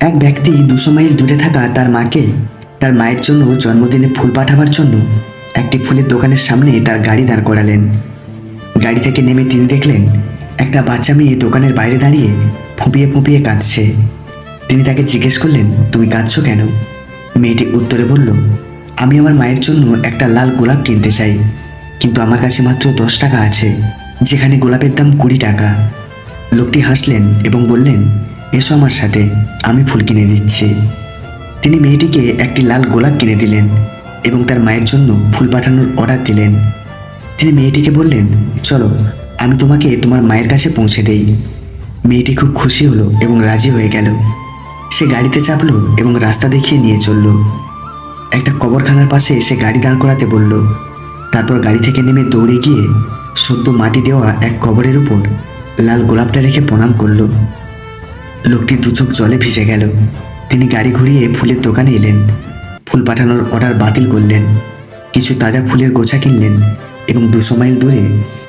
এক ব্যক্তি দুশো মাইল দূরে থাকা তার মাকে তার মায়ের জন্য জন্মদিনে ফুল পাঠাবার জন্য একটি ফুলের দোকানের সামনে তার গাড়ি দাঁড় করালেন। গাড়ি থেকে নেমে তিনি দেখলেন একটা বাচ্চা মেয়ে দোকানের বাইরে দাঁড়িয়ে ফুঁপিয়ে ফুঁপিয়ে কাঁদছে। তিনি তাকে জিজ্ঞেস করলেন, তুমি কাঁদছো কেন? মেয়েটি উত্তরে বলল, আমি আমার মায়ের জন্য একটা লাল গোলাপ কিনতে চাই, কিন্তু আমার কাছে মাত্র দশ টাকা আছে, যেখানে গোলাপের দাম কুড়ি টাকা। লোকটি হাসলেন এবং বললেন এসো আমার সাথে, আমি ফুল কিনে দিচ্ছি। তিনি মেয়েটিকে একটি লাল গোলাপ কিনে দিলেন এবং তার মায়ের জন্য ফুল পাঠানোর অর্ডার দিলেন। তিনি মেয়েটিকে বললেন, চলো, আমি তোমাকে তোমার মায়ের কাছে পৌঁছে দেই। মেয়েটি খুব খুশি হলো এবং রাজি হয়ে গেল। সে গাড়িতে চাপলো এবং রাস্তা দেখিয়ে নিয়ে চলল। একটা কবরখানার পাশে সে গাড়ি দাঁড় করাতে বলল। তারপর গাড়ি থেকে নেমে দৌড়ে গিয়ে সদ্য মাটি দেওয়া এক কবরের উপর লাল গোলাপটা রেখে প্রণাম করল। লোকটি দু চোখ জলে ভিজে গেল। তিনি গাড়ি ঘুরিয়ে ফুলের দোকানে এলেন। ফুল পাঠানোর অর্ডার বাতিল করলেন। কিছু তাজা ফুলের গোছা কিনলেন এবং দুশো মাইল দূরে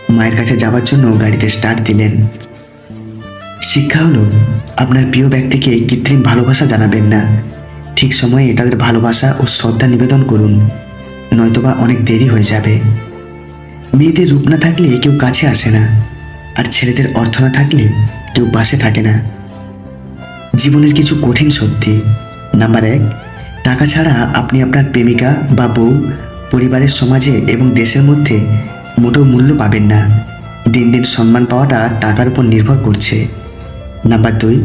মায়ের কাছে যাবার জন্য গাড়িতে স্টার্ট দিলেন। শিক্ষা হলো, আপনার প্রিয় ব্যক্তিকে কৃত্রিম ভালোবাসা জানাবেন না। ঠিক সময়ে তাদের ভালোবাসা ও শ্রদ্ধা নিবেদন করুন, নয়তোবা অনেক দেরি হয়ে যাবে। মেয়েদের রূপ না থাকলে কেউ কাছে আসে না, আর ছেলেদের অর্থ না থাকলে কেউ পাশে থাকে না। জীবনের কিছু কঠিন সত্যি। নাম্বার এক, টাকা ছাড়া আপনি আপনার প্রেমিকা বা বউ পরিবারের সমাজে এবং দেশের মধ্যে মোটেও মূল্য পাবেন না। দিন দিন সম্মান পাওয়াটা টাকার উপর নির্ভর করছে। নাম্বার দুই,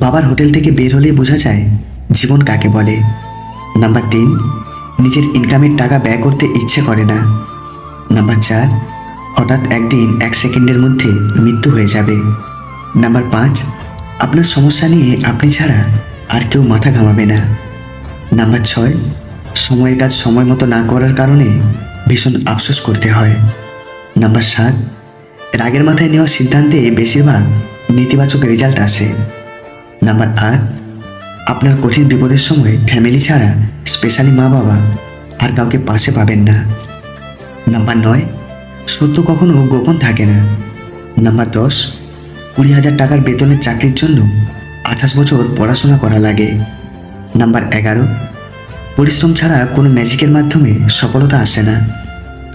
বাবার হোটেল থেকে বের হলেই বোঝা যায় জীবন কাকে বলে। নাম্বার তিন, নিজের ইনকামের টাকা ব্যয় করতে ইচ্ছে করে না। নাম্বার চার, হঠাৎ একদিন এক সেকেন্ডের মধ্যে মৃত্যু হয়ে যাবে। নাম্বার পাঁচ আপনার সমস্যা নিয়ে আপনি ছাড়া আর কেউ মাথা ঘামাবে না। নাম্বার ছয়, সময়ের কাজ সময় মতো না করার কারণে ভীষণ আফসোস করতে হয়। নাম্বার সাত, রাগের মাথায় নেওয়া সিদ্ধান্তে বেশিরভাগ নেতিবাচক রেজাল্ট আসে। নাম্বার আট, আপনার কঠিন বিপদের সময় ফ্যামিলি ছাড়া স্পেশালি মা বাবা আর কাউকে পাশে পাবেন না। নাম্বার নয়, সত্য কখনো গোপন থাকে না। নাম্বার দশ কুড়ি হাজার টাকার বেতনের চাকরির জন্য আঠাশ বছর পড়াশোনা করা লাগে। নাম্বার এগারো, পরিশ্রম ছাড়া কোনো ম্যাজিকের মাধ্যমে সফলতা আসে না।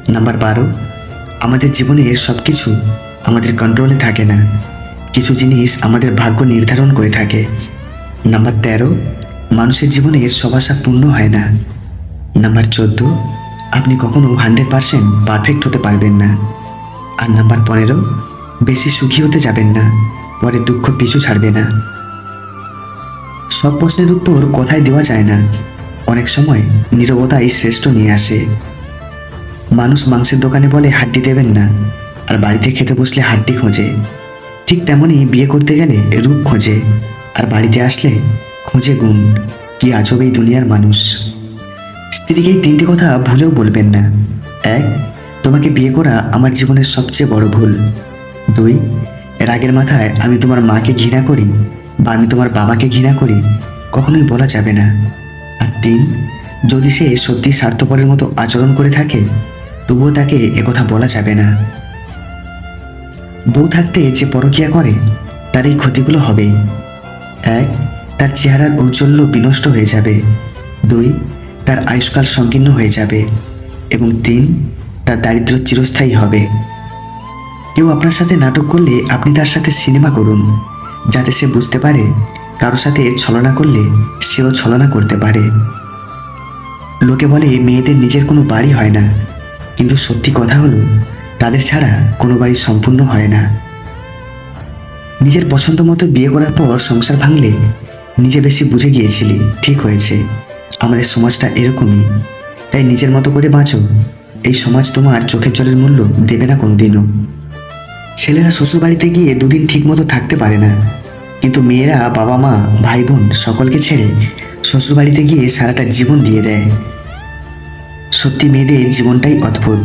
নাম্বার বারো, আমাদের জীবনে সব কিছু আমাদের কন্ট্রোলে থাকে না। কিছু জিনিস আমাদের ভাগ্য নির্ধারণ করে থাকে। নাম্বার তেরো, মানুষের জীবনে সব আশা পূর্ণ হয় না। নাম্বার চোদ্দ, আপনি কখনো হান্ড্রেড পারসেন্ট পারফেক্ট হতে পারবেন না। আর নাম্বার পনেরো বেশি সুখী হতে যাবেন না, পরে দুঃখ পিছু ছাড়বে না। সব প্রশ্নের উত্তর কথায় দেওয়া যায় না। অনেক সময় নীরবতাই শ্রেষ্ঠ নিয়ে আসে। মানুষ মাংসের দোকানে বলে, হাড্ডি দেবেন না। আর বাড়িতে খেতে বসলে হাড্ডি খোঁজে। ঠিক তেমনই বিয়ে করতে গেলে রূপ খোঁজে। আর বাড়িতে আসলে খোঁজে গুণ, কি আজব এই দুনিয়ার মানুষ। স্ত্রীকে এই তিনটি কথা ভুলেও বলবেন না। এক, তোমাকে বিয়ে করা আমার জীবনের সবচেয়ে বড় ভুল। দুই রাগের মাথায় আমি তোমার মাকে ঘৃণা করি বা আমি তোমার বাবাকে ঘৃণা করি, কখনোই বলা যাবে না। আর তিন, যদি সে সত্যি স্বার্থপরের মতো আচরণ করে থাকে, তবুও তাকে একথা বলা যাবে না। বউ থাকতে যে পরকিয়া করে, তার এই ক্ষতিগুলো হবে। এক, তার চেহারার ঔজ্জ্বল্য বিনষ্ট হয়ে যাবে। দুই, তার আয়ুষ্কাল সংকীর্ণ হয়ে যাবে। এবং তিন, তার দারিদ্র চিরস্থায়ী হবে। কেউ আপনার সাথে নাটক করলে আপনি তার সাথে সিনেমা করুন, যাতে সে বুঝতে পারে কারও সাথে ছলনা করলে সেও ছলনা করতে পারে। লোকে বলে, মেয়েদের নিজের কোনো বাড়ি হয় না। কিন্তু সত্যি কথা হলো, তাদের ছাড়া কোনো বাড়ি সম্পূর্ণ হয় না। নিজের পছন্দ মতো বিয়ে করার পর সংসার ভাঙলে নিজে বেশি বুঝে গিয়েছিলি, ঠিক হয়েছে। আমাদের সমাজটা এরকমই। তাই নিজের মতো করে বাঁচো। এই সমাজ তোমার চোখের জলের মূল্য দেবে না কোনোদিনও। ছেলেরা শ্বশুরবাড়িতে গিয়ে দুদিন ঠিক মতো থাকতে পারে না। কিন্তু মেয়েরা বাবা মা, ভাই বোন সকলকে ছেড়ে শ্বশুরবাড়িতে গিয়ে সারাটা জীবন দিয়ে দেয়। সত্যি মেয়েদের জীবনটাই অদ্ভুত।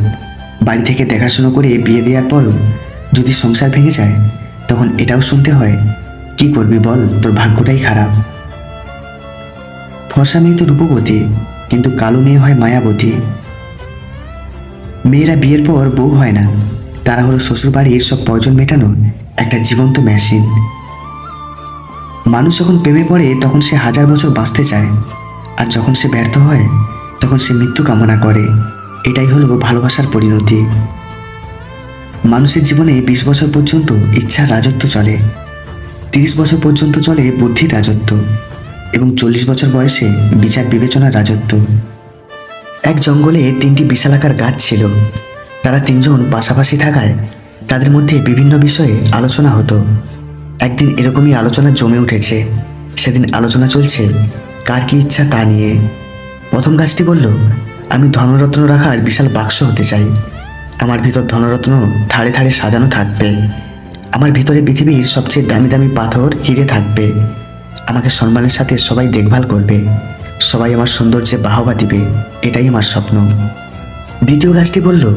বাড়ি থেকে দেখাশুনো করে বিয়ে দেওয়ার পরও যদি সংসার ভেঙে যায়, তখন এটাও শুনতে হয়, কি করবি বল, তোর ভাগ্যটাই খারাপ। ফর্সা মেয়ে তো রূপবতী, কিন্তু কালো মেয়ে হয় মায়াবতী। মেয়েরা বিয়ের পর বউ হয় না। তারা হলো শ্বশুরবাড়ির সব প্রয়োজন মেটানোর একটা জীবন্ত মেশিন। মানুষ যখন প্রেমে পড়ে, তখন সে হাজার বছর বাঁচতে চায়। আর যখন সে ব্যর্থ হয়, তখন সে মৃত্যু কামনা করে। এটাই হলো ভালোবাসার পরিণতি। মানুষের জীবনে বিশ বছর পর্যন্ত ইচ্ছার রাজত্ব চলে। তিরিশ বছর পর্যন্ত চলে বুদ্ধির রাজত্ব। এবং চল্লিশ বছর বয়সে বিচার বিবেচনার রাজত্ব। এক জঙ্গলে তিনটি বিশালাকার গাছ ছিল। তারা তিনজন পাশাপাশি থাকায় তাদের মধ্যে বিভিন্ন বিষয়ে আলোচনা হতো। একদিন এরকমই আলোচনা জমে উঠেছে। সেদিন আলোচনা চলছে, কার কি ইচ্ছা তা নিয়ে। প্রথম গাছটি বলল, আমি ধনরত্ন রাখার বিশাল বাক্স হতে চাই। আমার ভিতর ধনরত্ন ধারে ধারে সাজানো থাকবে। আমার ভিতরে পৃথিবীর সবচেয়ে দামি দামি পাথর হিরে থাকবে। আমাকে সম্মানের সাথে সবাই দেখভাল করবে। সবাই আমার সৌন্দর্যে বাহবা দিবে। এটাই আমার স্বপ্ন। দ্বিতীয় গাছটি বলল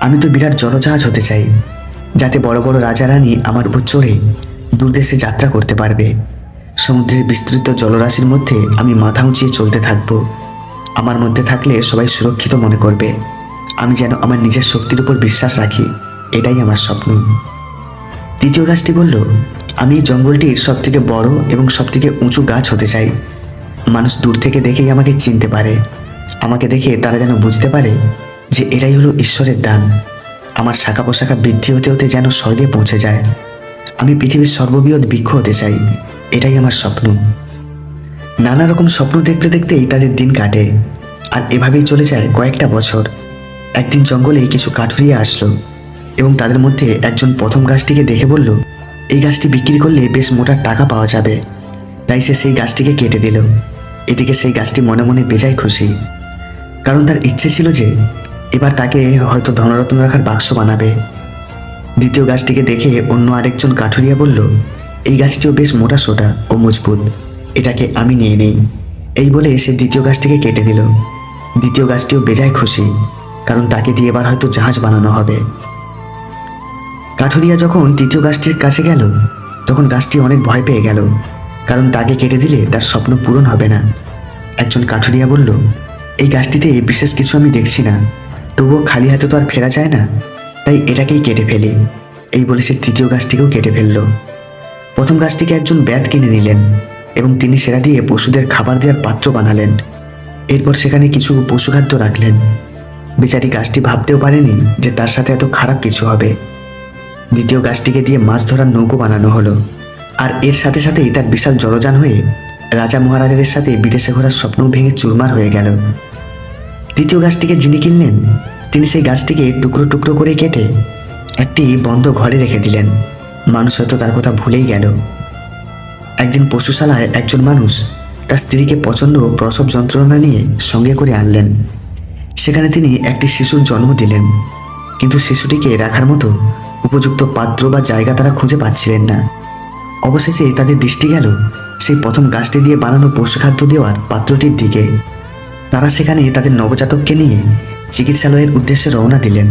আমি তো বিরাট জলজাহাজ হতে চাই। যাতে বড় বড় রাজা রানী আমার উপর চড়ে দূরদেশে যাত্রা করতে পারবে। সমুদ্রের বিস্তৃত জলরাশির মধ্যে আমি মাথা উঁচিয়ে চলতে থাকব। আমার মধ্যে থাকলে সবাই সুরক্ষিত মনে করবে। আমি যেন আমার নিজের শক্তির উপর বিশ্বাস রাখি। এটাই আমার স্বপ্ন। তৃতীয় গাছটি বলল, আমি এই জঙ্গলটির সব থেকে বড় এবং সব থেকে উঁচু গাছ হতে চাই। মানুষ দূর থেকে দেখেই আমাকে চিনতে পারে। আমাকে দেখে তারা যেন বুঝতে পারে যে এটাই হলো ঈশ্বরের দান। আমার শাখা পোশাখা বৃদ্ধি হতে হতে যেন স্বর্গে পৌঁছে যায়। আমি পৃথিবীর সর্ববৃহৎ বৃক্ষ হতে চাই। এটাই আমার স্বপ্ন। নানা রকম স্বপ্ন দেখতে দেখতেই তাদের দিন কাটে। আর এভাবেই চলে যায় কয়েকটা বছর। একদিন জঙ্গলে কিছু কাঠুরিয়া আসলো এবং তাদের মধ্যে একজন প্রথম গাছটিকে দেখে বলল, এই গাছটি বিক্রি করলে বেশ মোটা টাকা পাওয়া যাবে। তাই সে সেই গাছটিকে কেটে দিল। এদিকে সেই গাছটি মনে মনে বেজায় খুশি। কারণ তার ইচ্ছে ছিল যে এবার তাকে হয়তো ধনরত্ন রাখার বাক্স বানাবে। দ্বিতীয় গাছটিকে দেখে অন্য আরেকজন কাঠুরিয়া বলল, এই গাছটিও বেশ মোটা সোটা ও মজবুত। এটাকে আমি নিয়ে নেই। এই বলে সে দ্বিতীয় গাছটিকে কেটে দিল। দ্বিতীয় গাছটিও বেজায় খুশি, কারণ তাকে দিয়ে এবার হয়তো জাহাজ বানানো হবে। কাঠুরিয়া যখন তৃতীয় গাছটির কাছে গেল, তখন গাছটি অনেক ভয় পেয়ে গেল, কারণ তাকে কেটে দিলে তার স্বপ্ন পূরণ হবে না। একজন কাঠুরিয়া বলল, এই গাছটিতে বিশেষ কিছু আমি দেখছি না। তবুও খালি হাতে তো আর ফেরা যায় না। তাই এটাকেই কেটে ফেলি। এই বলে সে তৃতীয় গাছটিকেও কেটে ফেলল। প্রথম গাছটিকে একজন ব্যাত কিনে নিলেন এবং তিনি সেরা দিয়ে পশুদের খাবার দেওয়ার পাত্র বানালেন। এরপর সেখানে কিছু পশুখাদ্য রাখলেন। বেচারি গাছটি ভাবতেও পারেনি যে তার সাথে এত খারাপ কিছু হবে। দ্বিতীয় গাছটিকে দিয়ে মাছ ধরার নৌকো বানানো হলো। আর এর সাথে সাথেই তার বিশাল জলযান হয়ে রাজা মহারাজাদের সাথে বিদেশে ঘোরার স্বপ্ন ভেঙে চুরমার হয়ে গেল। তৃতীয় গাছটিকে যিনি কিনলেন, তিনি সেই গাছটিকে টুকরো টুকরো করে কেটে একটি বন্ধ ঘরে রেখে দিলেন। মানুষ হয়তো তার কথা ভুলেই গেল। একদিন পশুশালায় একজন মানুষ তার স্ত্রীকে প্রচণ্ড প্রসব যন্ত্রণা নিয়ে সঙ্গে করে আনলেন। সেখানে তিনি একটি শিশুর জন্ম দিলেন, কিন্তু শিশুটিকে রাখার মতো উপযুক্ত পাত্র বা জায়গা তারা খুঁজে পাচ্ছিলেন না। অবশেষে তাদের দৃষ্টি গেল সেই প্রথম গাছটি দিয়ে বানানো পশুখাদ্য দেওয়ার পাত্রটির দিকে। তারা সেখানে তাদের নবজাতককে নিয়ে চিকিৎসালয়ের উদ্দেশ্যে রওনা দিলেন।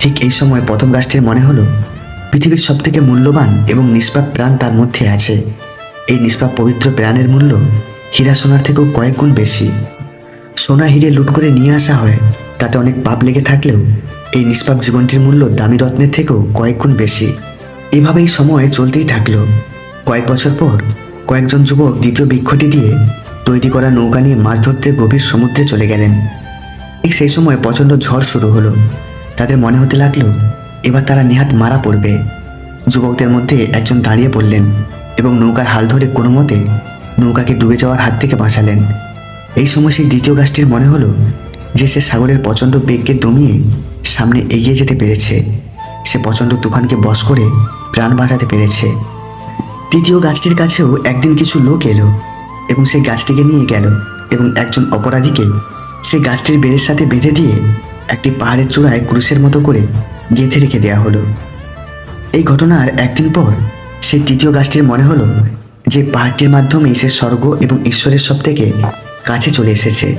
ঠিক এই সময় প্রথম গাছটির মনে হলো, পৃথিবীর সবথেকে মূল্যবান এবং নিষ্পাপ প্রাণ তার মধ্যে আছে। এই নিষ্পাপ পবিত্র প্রাণের মূল্য হীরা সোনার থেকেও কয়েক গুণ বেশি। সোনা হিরে লুট করে নিয়ে আসা হয়, তাতে অনেক পাপ লেগে থাকলেও এই নিষ্পাপ জীবনটির মূল্য দামি রত্নের থেকেও কয়েক গুণ বেশি। এভাবেই সময় চলতেই থাকল। কয়েক বছর পর কয়েকজন যুবক দ্বিতীয় বৃক্ষটি দিয়ে তৈরি করা নৌকা নিয়ে মাছ ধরতে গভীর সমুদ্রে চলে গেলেন। ঠিক সেই সময় প্রচণ্ড ঝড় শুরু হলো। তাদের মনে হতে লাগল, এবার তারা নেহাত মারা পড়বে। যুবকদের মধ্যে একজন দাঁড়িয়ে পড়লেন এবং নৌকার হাল ধরে কোনো মতে নৌকাকে ডুবে যাওয়ার হাত থেকে বাঁচালেন। এই সময় সেই দ্বিতীয় গাছটির মনে হলো যে সে সাগরের প্রচণ্ড বেগকে দমিয়ে সামনে এগিয়ে যেতে পেরেছে। সে প্রচণ্ড তুফানকে বশ করে প্রাণ বাঁচাতে পেরেছে। তৃতীয় গাছটির কাছেও একদিন কিছু লোক এলো। এবং সেই গাছটিকে নিয়ে গেল এবং একজন অপরাধীকে সেই গাছটির বেড়ের সাথে বেঁধে দিয়ে একটি পাহাড়ের চূড়ায় ক্রুশের মতো করে গেঁথে রেখে দেওয়া হলো। এই ঘটনার একদিন পর সেই তৃতীয় গাছটির মনে হলো যে পাহাড়টির মাধ্যমে সে স্বর্গ এবং ঈশ্বরের সব থেকে কাছে চলে এসেছে।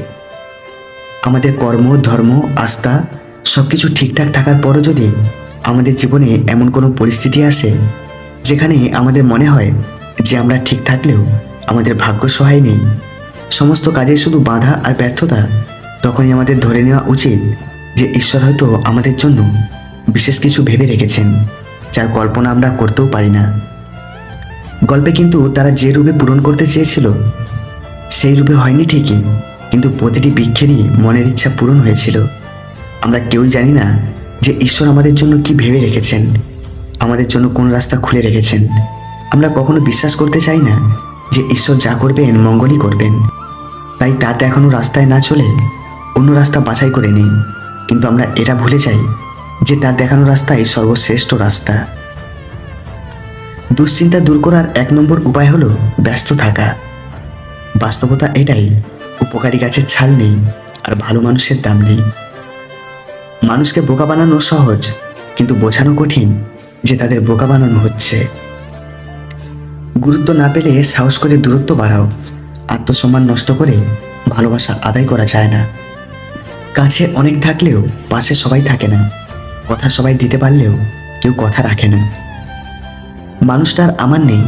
আমাদের কর্ম, ধর্ম, আস্থা সব কিছু ঠিকঠাক থাকার পরও যদি আমাদের জীবনে এমন কোনো পরিস্থিতি আসে, যেখানে আমাদের মনে হয় যে আমরা ঠিক থাকলেও আমাদের ভাগ্য সহায় নেই। সমস্ত কাজে শুধু বাধা আর ব্যর্থতা, তখনই আমাদের ধরে নেওয়া উচিত যে ঈশ্বর হয়তো আমাদের জন্য বিশেষ কিছু ভেবে রেখেছেন, যার কল্পনা আমরা করতেও পারি না। গল্পে কিন্তু তারা যে রূপে পূরণ করতে চেয়েছিল, সেই রূপে হয়নি ঠিকই, কিন্তু প্রতিটি বৃক্ষেরই মনের ইচ্ছা পূরণ হয়েছিল। আমরা কেউই জানি না যে ঈশ্বর আমাদের জন্য কি ভেবে রেখেছেন, আমাদের জন্য কোন রাস্তা খুলে রেখেছেন। আমরা কখনো বিশ্বাস করতে চাই না যে ঈশ্বর যা করবেন, মঙ্গলই করবেন। তাই তার দেখানো রাস্তায় না চলে অন্য রাস্তা বাছাই করে নিই কিন্তু আমরা এটা ভুলে যাই যে তার দেখানো রাস্তাই সর্বশ্রেষ্ঠ রাস্তা। দুশ্চিন্তা দূর করার এক নম্বর উপায় হলো ব্যস্ত থাকা। বাস্তবতা এটাই, উপকারী গাছের ছাল নেই আর ভালো মানুষের দাম নেই। মানুষকে বোকা বানানো সহজ, কিন্তু বোঝানো কঠিন যে তাদের বোকা বানানো হচ্ছে। গুরুত্ব না পেলে সাহস করে দূরত্ব বাড়াও। আত্মসম্মান নষ্ট করে ভালোবাসা আদায় করা যায় না। কাছে অনেক থাকলেও পাশে সবাই থাকে না। কথা সবাই দিতে পারলেও কেউ কথা রাখে না। মানুষটার আমার নেই।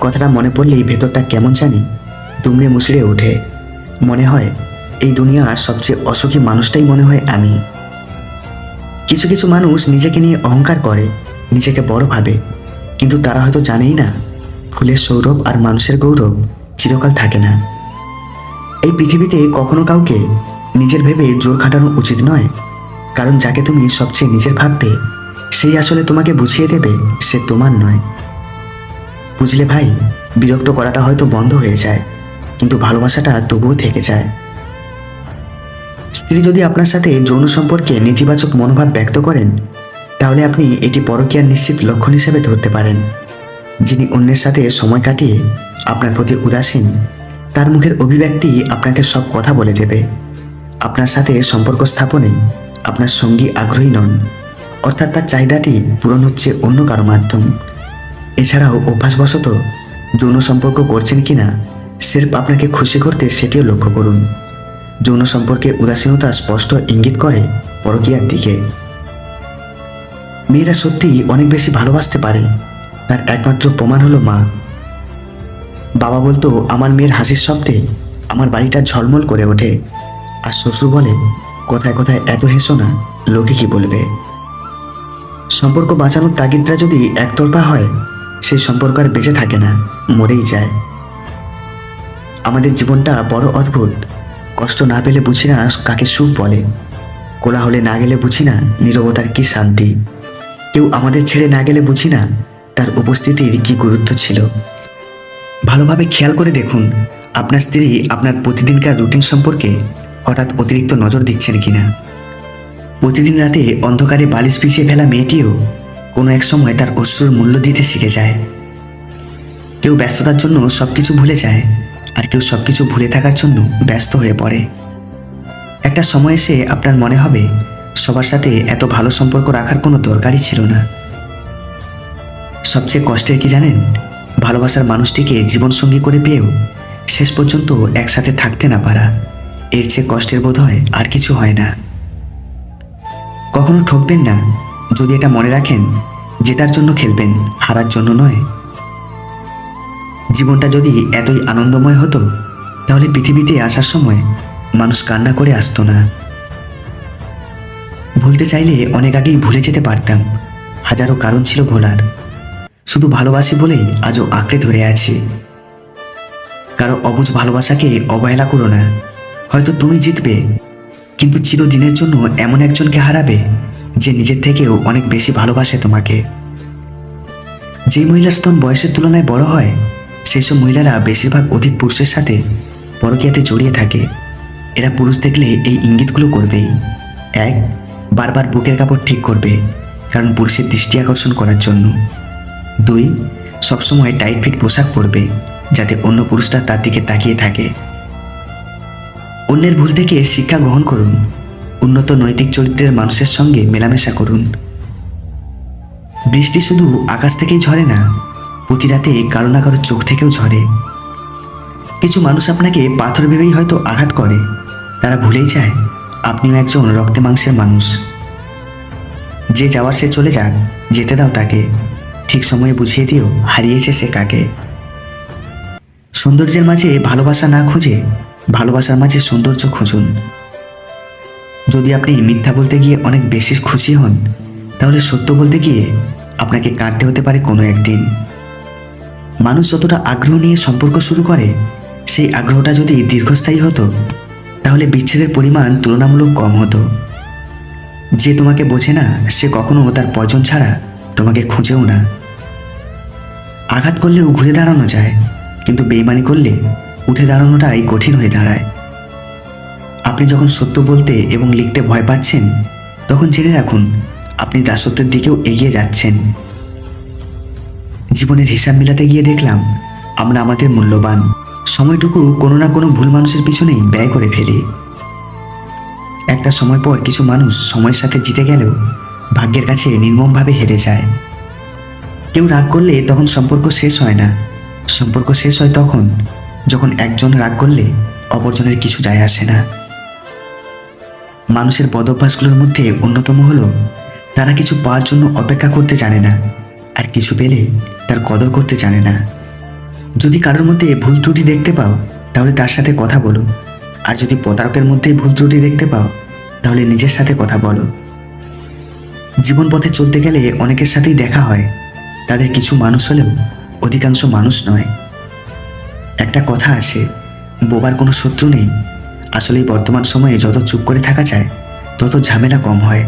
কথাটা মনে পড়লেই ভেতরটা কেমন জানি দুমড়ে মুচড়ে ওঠে। মনে হয় এই দুনিয়ার সবচেয়ে অসুখী মানুষটাই মনে হয় আমি। কিছু কিছু মানুষ নিজেকে নিয়ে অহংকার করে, নিজেকে বড় ভাবে। কিন্তু তারা হয়তো জানেই না ফুলের সৌরভ আর মানুষের গৌরব চিরকাল থাকে না। এই পৃথিবীতে কখনো কাউকে নিজের ভেবে জোর খাটানো উচিত নয়, কারণ যাকে তুমি সবচেয়ে নিজের ভাববে, সেই আসলে তোমাকে বুঝিয়ে দেবে সে তোমার নয়। বুঝলে ভাই, বিরক্ত করাটা হয়তো বন্ধ হয়ে যায়, কিন্তু ভালোবাসাটা তবুও থেকে যায়। স্ত্রী যদি আপনার সাথে যৌন সম্পর্কে নেতিবাচক মনোভাব ব্যক্ত করেন, তাহলে আপনি এটি পরকীয়ার নিশ্চিত লক্ষণ হিসেবে ধরতে পারেন। যিনি অন্যের সাথে সময় কাটিয়ে আপনার প্রতি উদাসীন, তার মুখের অভিব্যক্তি আপনাকে সব কথা বলে দেবে। আপনার সাথে সম্পর্ক স্থাপনে আপনার সঙ্গী আগ্রহী নন, অর্থাৎ তার চাহিদাটি পূরণ হচ্ছে অন্য কারও মাধ্যম। এছাড়াও অভ্যাসবশত যৌন সম্পর্ক করছেন কিনা সির্ফ আপনাকে খুশি করতে সেটিও লক্ষ্য করুন। যৌন সম্পর্কে উদাসীনতা স্পষ্ট ইঙ্গিত করে পরকীয়ার দিকে। মেয়েরা সত্যিই অনেক বেশি ভালোবাসতে পারে তার একমাত্র প্রমাণ হলো মা। বাবা বলতো, আমার মেয়ের হাসির শব্দে আমার বাড়িটা ঝলমল করে ওঠে। আর শ্বশুর বলে, কথায় কথায় এত হেসো না, লোকে কি বলবে? সম্পর্ক বাঁচানোর তাগিদটা যদি একতরফা হয় সেই সম্পর্ক আর বেঁচে থাকে না, মরেই যায়। আমাদের জীবনটা বড় অদ্ভুত। কষ্ট না পেলে বুঝি না কাকে সুখ বলে। কোলাহলে না গেলে বুঝি না নীরবতার কি শান্তি। কেউ আমাদের ছেড়ে না গেলে বুঝি না তার উপস্থিতির কি গুরুত্ব ছিল? ভালোভাবে খেয়াল করে দেখুন, আপনার স্ত্রী আপনার প্রতিদিনকার রুটিন সম্পর্কে হঠাৎ অতিরিক্ত নজর দিচ্ছেন কিনা। প্রতিদিন রাতে অন্ধকারে বালিশ পিছিয়ে ফেলা মেয়েটিও কোনো এক সময় তার অশ্রুর মূল্য দিতে শিখে যায়। কেউ ব্যস্ততার জন্য সব কিছু ভুলে যায় আর কেউ সব কিছু ভুলে থাকার জন্য ব্যস্ত হয়ে পড়ে। একটা সময় এসে আপনার মনে হবে, সবার সাথে এত ভালো সম্পর্ক রাখার কোনো দরকারই ছিল না। সবচেয়ে কষ্টের কি জানেন? ভালোবাসার মানুষটিকে জীবনসঙ্গী করে পেয়েও শেষ পর্যন্ত একসাথে থাকতে না পারা, এর চেয়ে কষ্টের বোধ হয় আর কিছু হয় না। কখনো ঠকবেন না, যদি এটা মনে রাখেন জেতার জন্য খেলবেন, হারার জন্য নয়। জীবনটা যদি এতই আনন্দময় হতো, তাহলে পৃথিবীতে আসার সময় মানুষ কান্না করে আসতো না। ভুলতে চাইলে অনেক আগেই ভুলে যেতে পারতাম, হাজারো কারণ ছিল ভোলার। শুধু ভালোবাসি বলেই আজও আঁকড়ে ধরে আছি। কারও অবুঝ ভালোবাসাকে অবহেলা করো না। হয়তো তুমি জিতবে, কিন্তু চিরদিনের জন্য এমন একজনকে হারাবে যে নিজের থেকেও অনেক বেশি ভালোবাসে তোমাকে। যে মহিলার স্তন বয়সের তুলনায় বড় হয় সেই সব মহিলারা বেশিরভাগ অধিক পুরুষের সাথে পরকীয়াতে জড়িয়ে থাকে। এরা পুরুষ দেখলে এই ইঙ্গিতগুলো করবেই। এক, বারবার বুকের কাপড় ঠিক করবে, কারণ পুরুষের দৃষ্টি আকর্ষণ করার জন্য। দুই, সবসময় টাইট ফিট পোশাক পরবে, যাতে অন্য পুরুষরা তার দিকে তাকিয়ে থাকে। অন্যের ভুল থেকে শিক্ষা গ্রহণ করুন, উন্নত নৈতিক চরিত্রের মানুষের সঙ্গে মেলামেশা করুন। বৃষ্টি শুধু আকাশ থেকেই ঝরে না, প্রতি রাতে কারও না কারও চোখ থেকেও ঝরে। কিছু মানুষ আপনাকে পাথর ভেবেই হয়তো আঘাত করে, তারা ভুলেই যায়, আপনিও একজন রক্তে মাংসের মানুষ। যে যাওয়ার সে চলে যাক, যেতে দাও তাকে। ঠিক সময়ে বুঝিয়ে দিও, হারিয়েছে সে কাকে। সৌন্দর্যের মাঝে ভালোবাসা না খুঁজে, ভালোবাসার মাঝে সৌন্দর্য খুঁজুন। যদি আপনি মিথ্যা বলতে গিয়ে অনেক বেশি খুশি হন, তাহলে সত্য বলতে গিয়ে আপনাকে কাঁদতে হতে পারে কোনো একদিন। মানুষ যতটা আগ্রহ নিয়ে সম্পর্ক শুরু করে, সেই আগ্রহটা যদি দীর্ঘস্থায়ী হতো, তাহলে বিচ্ছেদের পরিমাণ তুলনামূলক কম হতো। যে তোমাকে বোঝে না, সে কখনো তার প্রয়োজন ছাড়া তোমাকে খুঁজেও না। আঘাত করলেও ঘুরে দাঁড়ানো যায়, কিন্তু বেইমানি করলে উঠে দাঁড়ানোটাই কঠিন হয়ে দাঁড়ায়। আপনি যখন সত্য বলতে এবং লিখতে ভয় পাচ্ছেন, তখন জেনে রাখুন, আপনি দাসত্বের দিকেও এগিয়ে যাচ্ছেন। জীবনের হিসাব মিলাতে গিয়ে দেখলাম, আমরা আমাদের মূল্যবান, সময়টুকু কোনো না কোনো ভুল মানুষের পিছনেই ব্যয় করে ফেলি। একটা সময় পর কিছু মানুষ সময়ের সাথে জিতে গেলেও ভাগ্যের কাছে নির্মমভাবে হেরে যায়। কেউ রাগ করলে তখন সম্পর্ক শেষ হয় না। সম্পর্ক শেষ হয় তখন, যখন একজন রাগ করলে অপরজনের কিছু যায় আসে না। মানুষের বদ অভ্যাসগুলোর মধ্যে অন্যতম হলো, তারা কিছু পাওয়ার জন্য অপেক্ষা করতে জানে না, আর কিছু পেলে তার কদর করতে জানে না। যদি কারোর মধ্যে ভুল ত্রুটি দেখতে পাও, তাহলে তার সাথে কথা বলো। আর যদি প্রতারকের মধ্যেই ভুল ত্রুটি দেখতে পাও, তাহলে নিজের সাথে কথা বলো। জীবন পথে চলতে গেলে অনেকের সাথেই দেখা হয়। তাদের কিছু মানুষ হলেও অধিকাংশ মানুষ নয়। একটা কথা আছে, বোবার কোনো শত্রু নেই। আসলে বর্তমান সময়ে যত চুপ করে থাকা যায়, তত ঝামেলা কম হয়।